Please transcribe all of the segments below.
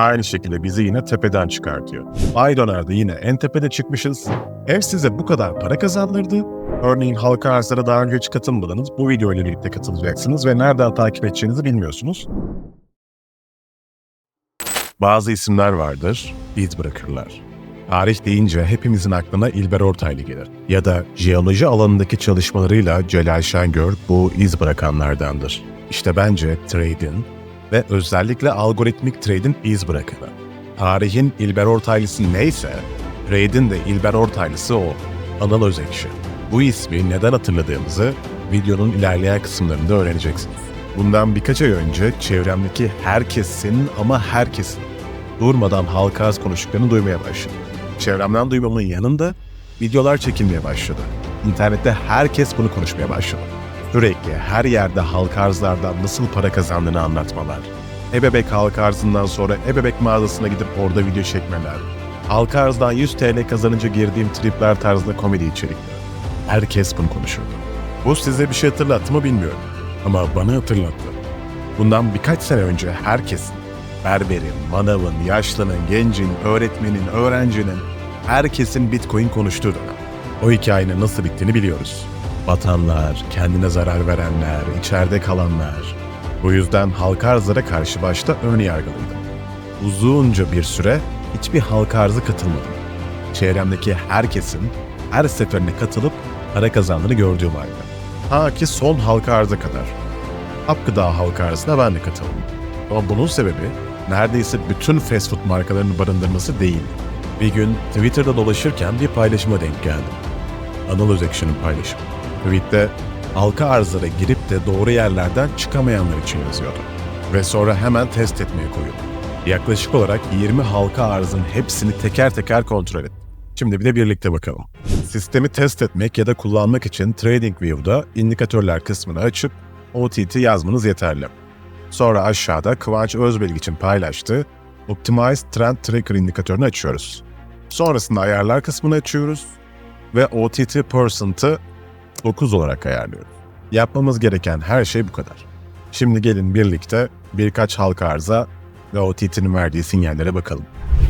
Aynı şekilde bizi yine tepeden çıkartıyor. Ay dönerdi yine en tepede çıkmışız. Ev size bu kadar para kazandırdı. Örneğin halka arzlara daha önce hiç katılmadınız. Bu video ile birlikte katılacaksınız ve nereden takip edeceğinizi bilmiyorsunuz. Bazı isimler vardır, iz bırakırlar. Tarih deyince hepimizin aklına İlber Ortaylı gelir. Ya da jeoloji alanındaki çalışmalarıyla Celal Şengör bu iz bırakanlardandır. İşte bence trade'in ve özellikle algoritmik trade'in iz bırakanı. Tarihin İlber Ortaylısı neyse, trade'in de İlber Ortaylısı o. Anıl Özekşi. Bu ismi neden hatırladığımızı videonun ilerleyen kısımlarında öğreneceksiniz. Bundan birkaç ay önce çevremdeki herkesin ama herkesin durmadan halka arz konuştuklarını duymaya başladım. Çevremden duymamın yanında videolar çekilmeye başladı. İnternette herkes bunu konuşmaya başladı. Sürekli her yerde halka arzlardan nasıl para kazandığını anlatmalar. Ebebek halka arzından sonra ebebek mağazasına gidip orada video çekmeler. Halka arzdan 100 TL kazanınca girdiğim tripler tarzında komedi içerikleri. Herkes bunu konuşurdu. Bu size bir şey hatırlattı mı bilmiyorum. Ama bana hatırlattı. Bundan birkaç sene önce herkesin, berberin, manavın, yaşlının, gencin, öğretmenin, öğrencinin, herkesin Bitcoin konuştuğu dönem. O hikayenin nasıl bittiğini biliyoruz. Batanlar, kendine zarar verenler, içeride kalanlar. Bu yüzden halka arzlara karşı başta ön yargılıydım. Uzunca bir süre hiçbir halka arzı katılmadım. Çevremdeki herkesin her seferine katılıp para kazandığını gördüğüm halde. Ta ki son halka arza kadar. Hakkıdağ halka arzına ben de katıldım. Ama bunun sebebi neredeyse bütün fast food markalarının barındırması değil. Bir gün Twitter'da dolaşırken bir paylaşıma denk geldim. Anıl Özekşi'nin paylaşımı. Tweet'te halka arzlara girip de doğru yerlerden çıkamayanlar için yazıyordu. Ve sonra hemen test etmeye koyuldu. Yaklaşık olarak 20 halka arzın hepsini teker teker kontrol ettim. Şimdi bir de birlikte bakalım. Sistemi test etmek ya da kullanmak için TradingView'da indikatörler kısmını açıp OTT yazmanız yeterli. Sonra aşağıda Kıvanç Özbilgi için paylaştığı Optimized Trend Tracker indikatörünü açıyoruz. Sonrasında ayarlar kısmını açıyoruz ve OTT Percent'ı 9 olarak ayarlıyoruz. Yapmamız gereken her şey bu kadar. Şimdi gelin birlikte birkaç halka arıza ve OTT'nin verdiği sinyallere bakalım.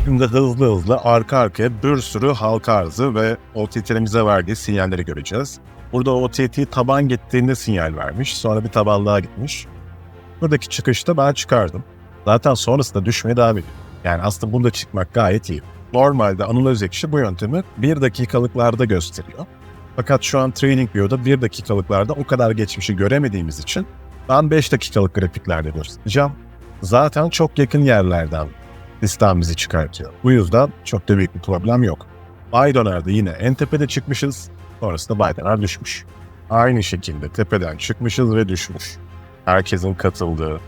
Şimdi hızlı hızlı arka arkaya bir sürü halka arzı ve OTT'lerimize verdiği sinyalleri göreceğiz. Burada OTT taban gittiğinde sinyal vermiş. Sonra bir taban daha gitmiş. Buradaki çıkışta ben çıkardım. Zaten sonrasında düşmeye devam ediyor. Yani aslında burada çıkmak gayet iyi. Normalde Anıl Özekşi bu yöntemi 1 dakikalıklarda gösteriyor. Fakat şu an TradingView'da 1 dakikalıklarda o kadar geçmişi göremediğimiz için ben 5 dakikalık grafiklerde göstereceğim. Zaten çok yakın yerlerden listem bizi çıkartıyor. Bu yüzden çok da büyük bir problem yok. Baydoner'de yine en tepede çıkmışız. Sonrasında Baydoner düşmüş. Aynı şekilde tepeden çıkmışız ve düşmüş. Herkesin katıldığı,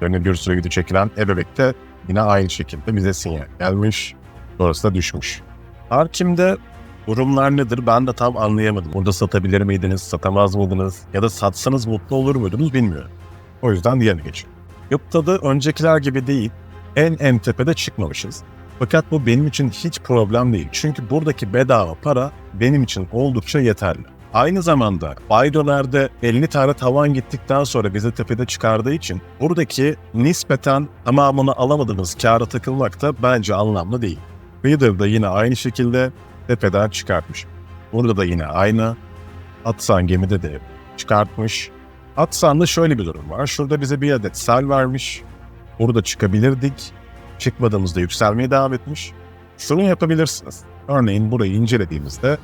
önüne bir sürü video çekilen Ebebek'te yine aynı şekilde bize sinyal gelmiş. Sonrasında düşmüş. Arkim'de durumlar nedir ben de tam anlayamadım. Burada satabilir miydiniz, satamaz mıydınız ya da satsanız mutlu olur muydunuz bilmiyorum. O yüzden diğerine geçiyorum. Yup'ta da öncekiler gibi değil, en en tepede çıkmamışız. Fakat bu benim için hiç problem değil. Çünkü buradaki bedava para benim için oldukça yeterli. Aynı zamanda Baydolar'da 50 tane tavan gittikten sonra bizi tepede çıkardığı için buradaki nispeten tamamını alamadığımız kâra takılmak da bence anlamlı değil. Reader'da yine aynı şekilde tepeden çıkartmış. Burada da yine aynı. Atsan gemide de çıkartmış. Atsan'da şöyle bir durum var. Şurada bize bir adet sel vermiş. Burada çıkabilirdik. Çıkmadığımızda yükselmeye devam etmiş. Şunu yapabilirsiniz. Örneğin burayı incelediğimizde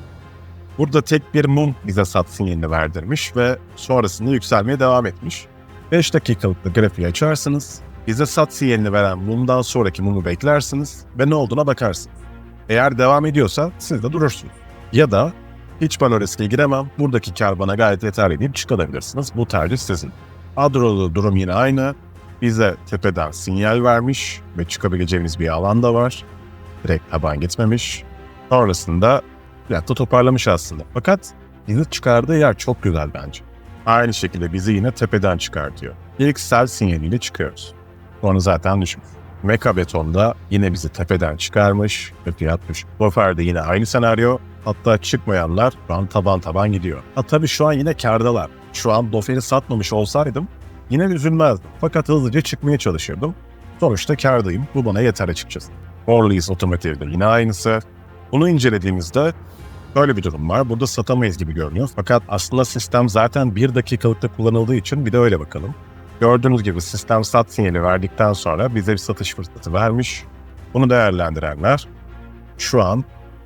burada tek bir mum bize sat sinyalini verdirmiş ve sonrasında yükselmeye devam etmiş. 5 dakikalık da grafiği açarsınız. Bize sat sinyalini veren mumdan sonraki mumu beklersiniz ve ne olduğuna bakarsınız. Eğer devam ediyorsa siz de durursunuz. Ya da hiç ben o riske giremem, buradaki kar bana gayet yeterli deyip çıkabilirsiniz. Bu tercih sizin. Adro'da durum yine aynı. Bize tepeden sinyal vermiş ve çıkabileceğimiz bir alan da var. Direkt taban gitmemiş. Sonrasında biraz da toparlamış aslında. Fakat bizi çıkardığı yer çok güzel bence. Aynı şekilde bizi yine tepeden çıkartıyor. İlk sel sinyaliyle çıkıyoruz. Sonra zaten düşmüş. Meka Beton'da yine bizi tepeden çıkarmış ve fiyat düşük. Bofer'de yine aynı senaryo. Hatta çıkmayanlar şu an taban taban gidiyor. Ha tabii şu an yine kardalar. Şu an Dofer'i satmamış olsaydım yine üzülmezdim. Fakat hızlıca çıkmaya çalışırdım. Sonuçta kârdayım. Bu bana yeter açıkçası. Morley's Otomotiv'de yine aynısı. Bunu incelediğimizde böyle bir durum var. Burada satamayız gibi görünüyor. Fakat aslında sistem zaten bir dakikalıkta kullanıldığı için bir de öyle bakalım. Gördüğünüz gibi sistem sat sinyali verdikten sonra bize bir satış fırsatı vermiş. Bunu değerlendirenler şu an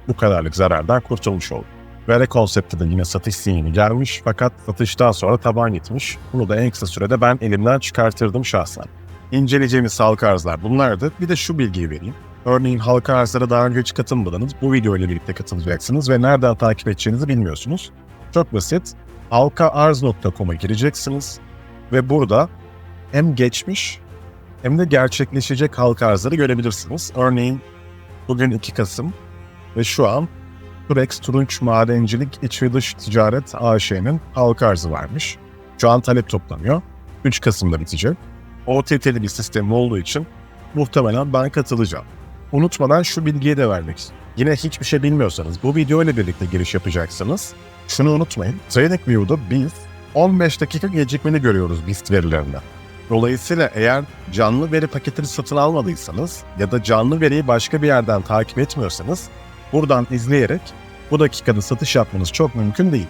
bu kadarlık zarardan kurtulmuş oldu. Vere konsepti de yine satış sinyali gelmiş fakat satıştan sonra taban gitmiş. Bunu da en kısa sürede ben elimden çıkartırdım şahsen. İnceleyeceğimiz halka arzlar bunlardı. Bir de şu bilgiyi vereyim. Örneğin halka arzlara daha önce hiç katılmadınız. Bu video ile birlikte katılacaksınız ve nereden takip edeceğinizi bilmiyorsunuz. Çok basit. halkaarz.com'a gireceksiniz ve burada hem geçmiş hem de gerçekleşecek halka arzları görebilirsiniz. Örneğin bugün 2 Kasım ve şu an Turex Turunç Madencilik İç ve Dış Ticaret AŞ'nin halka arzı varmış. Şu an talep toplanıyor. 3 Kasım'da bitecek. OTT'li bir sistem olduğu için muhtemelen ben katılacağım. Unutmadan şu bilgiyi de vermek istiyorum. Yine hiçbir şey bilmiyorsanız bu video ile birlikte giriş yapacaksınız. Şunu unutmayın. TradingView'da biz 15 dakika gecikmeni görüyoruz BIST verilerinden. Dolayısıyla eğer canlı veri paketini satın almadıysanız ya da canlı veriyi başka bir yerden takip etmiyorsanız buradan izleyerek bu dakikada satış yapmanız çok mümkün değil.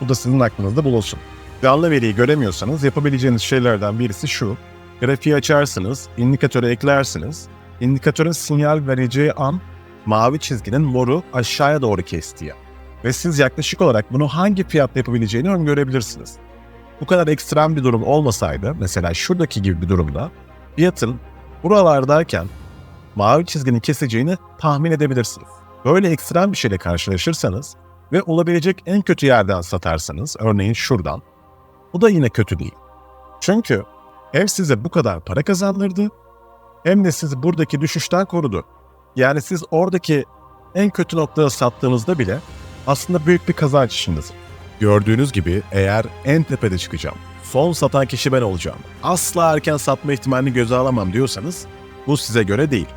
Bu da sizin aklınızda bulunsun. Canlı veriyi göremiyorsanız yapabileceğiniz şeylerden birisi şu. Grafiği açarsınız, indikatörü eklersiniz. İndikatörün sinyal vereceği an mavi çizginin moru aşağıya doğru kestiği. Ve siz yaklaşık olarak bunu hangi fiyatla yapabileceğini öngörebilirsiniz. Bu kadar ekstrem bir durum olmasaydı, mesela şuradaki gibi bir durumda, fiyatın buralardayken mavi çizginin keseceğini tahmin edebilirsiniz. Böyle ekstrem bir şeyle karşılaşırsanız ve olabilecek en kötü yerden satarsanız, örneğin şuradan, bu da yine kötü değil. Çünkü hem size bu kadar para kazandırdı, hem de sizi buradaki düşüşten korudu. Yani siz oradaki en kötü noktada sattığınızda bile aslında büyük bir kazanç içindesin. Gördüğünüz gibi eğer en tepede çıkacağım, son satan kişi ben olacağım, asla erken satma ihtimalini göze alamam diyorsanız bu size göre değil.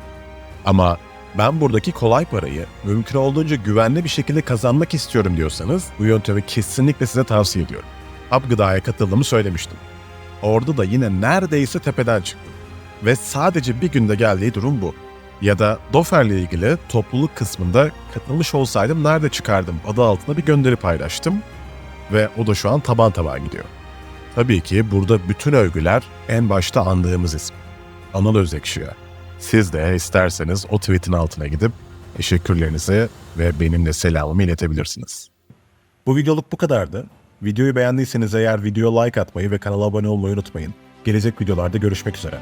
Ama ben buradaki kolay parayı mümkün olduğunca güvenli bir şekilde kazanmak istiyorum diyorsanız bu yöntemi kesinlikle size tavsiye ediyorum. Hap gıdaya katıldığımı söylemiştim. Orada da yine neredeyse tepeden çıktım. Ve sadece bir günde geldiği durum bu. Ya da Dofer'le ilgili topluluk kısmında katılmış olsaydım nerede çıkardım adı altında bir gönderi paylaştım. Ve o da şu an taban taban gidiyor. Tabii ki burada bütün övgüler en başta andığımız isim. Anıl Özekşi'ye. Siz de isterseniz o tweetin altına gidip teşekkürlerinizi ve benimle selamımı iletebilirsiniz. Bu videoluk bu kadardı. Videoyu beğendiyseniz eğer videoya like atmayı ve kanala abone olmayı unutmayın. Gelecek videolarda görüşmek üzere.